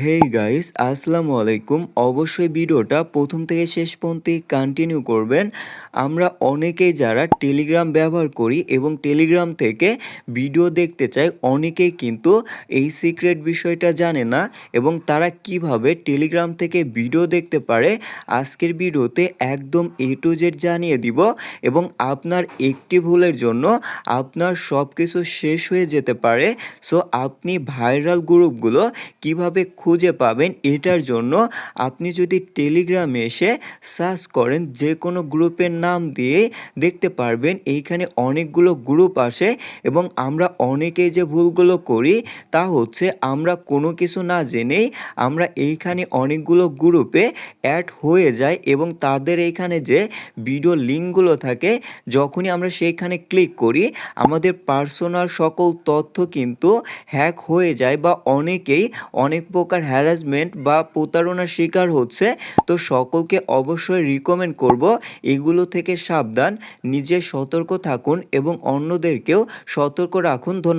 Hey guys আসসালামু আলাইকুম। অবশ্যই ভিডিওটা প্রথম থেকে শেষ পর্যন্ত কন্টিনিউ করবেন। আমরা অনেকেই যারা টেলিগ্রাম ব্যবহার করি এবং টেলিগ্রাম থেকে ভিডিও দেখতে চাই, অনেকেই কিন্তু এই সিক্রেট বিষয়টা জানে না এবং তারা কীভাবে টেলিগ্রাম থেকে ভিডিও দেখতে পারে, আজকের ভিডিওতে একদম এ টু জেড জানিয়ে দিব এবং আপনার একটি ভুলের জন্য আপনার সব কিছু শেষ হয়ে যেতে পারে। সো আপনি ভাইরাল গ্রুপগুলো কীভাবে খুঁজে পাবেন। এটার জন্য আপনি যদি টেলিগ্রামে এসে সার্চ করেন, যে কোনো গ্রুপের নাম দিয়ে দেখতে পারবেন, এইখানে অনেকগুলো গ্রুপ আসে এবং আমরা অনেকেই যে ভুলগুলো করি, তা হচ্ছে আমরা কোনো কিছু না জেনেই আমরা এইখানে অনেকগুলো গ্রুপে অ্যাড হয়ে যায় এবং তাদের এইখানে যে ভিডিও লিঙ্কগুলো থাকে, যখনই আমরা সেইখানে ক্লিক করি, আমাদের পার্সোনাল সকল তথ্য কিন্তু হ্যাক হয়ে যায় বা অনেকেই অনেক প্রকার হ্যারাসমেন্ট বা প্রতারণার শিকার হচ্ছে, তো সকলকে অবশ্যই রিকমেন্ড করব এগুলো থেকে সাবধান, নিজে সতর্ক থাকুন এবং অন্যদেরকেও সতর্ক রাখুন, ধন্যবাদ।